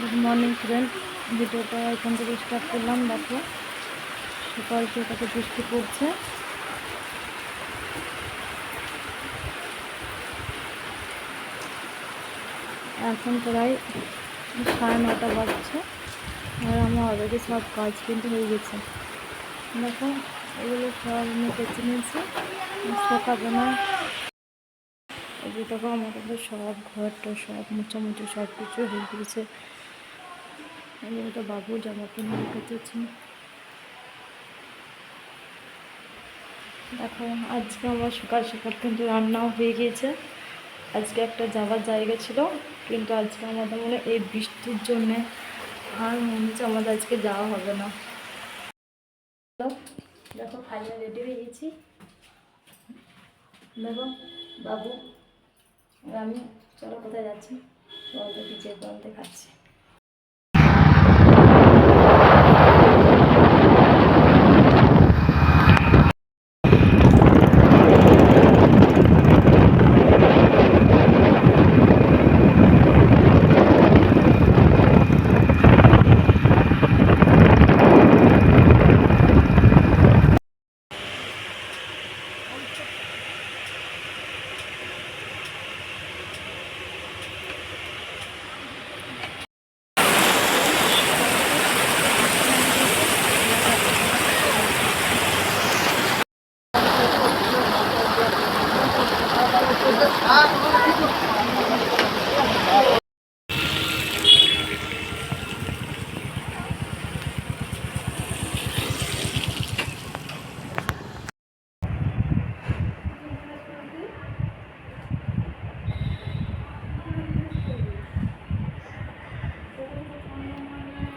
Good morning friend ভিডিওটা এখান থেকে স্টার্ট করলাম, দেখো। সকাল থেকে বৃষ্টি পড়ছে। এখন প্রায় সাড়ে নটা বাজছে। আর আমার অলরেডি সব কাজ কিন্তু হয়ে গেছে। দেখো, এগুলো সব আমি বেছে নিয়েছি। সকালবেলা এই যে দেখো, আমাদের সব ঘরটা সব মোটামুটি সব কিছু হয়ে গেছে। এই যে বাবু জামা কিনে রেখেছি দেখো আজকে আমার সকাল সকাল কিন্তু রান্নাও হয়ে গিয়েছে। আজকে একটা যাওয়ার জায়গা ছিল, কিন্তু আজকে আমাদের মনে এই বৃষ্টির জন্যে আর মনে হচ্ছে আমাদের আজকে যাওয়া হবে না। দেখো খাইয়া রেডি হয়ে গেছি। দেখো, বাবু, আমি, চলো কোথায় যাচ্ছি? বলতে কি যে বলতে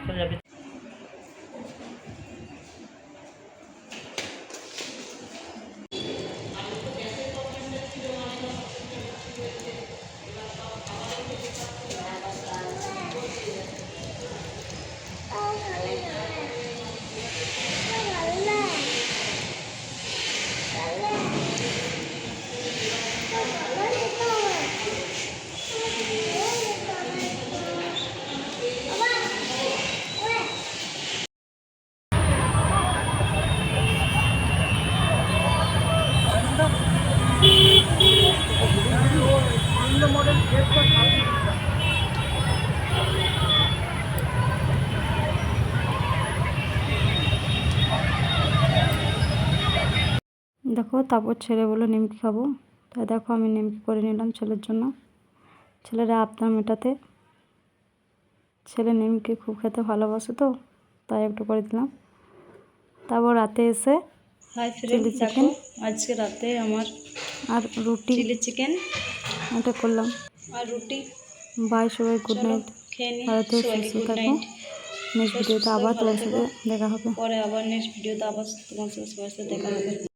Gracias. দেখো তারপর ছেলে বলল নিমকি খাব। তাই দেখো আমি নিমকি করে নিলাম ছেলের জন্য। ছেলেরা আপনার মেটাতে। ছেলে নিমকি খুব খেতে ভালোবাসে তো তাই একটু করে দিলাম। তারপর রাতে এসে হাই ফ্রেন্ড চিকেন। আজকে রাতে আমার আর রুটি। Chilli chicken. এটা করলাম। আর রুটি? বাই সবাই গুড নাইট ভালো থেকো সুস্থ থাকো। নেক্সট ভিডিওতে আবার তোমার সাথে দেখা হবে। পরে আবার নেক্সট ভিডিওতে আবার তোমার সাথে সবার সাথে দেখা হবে।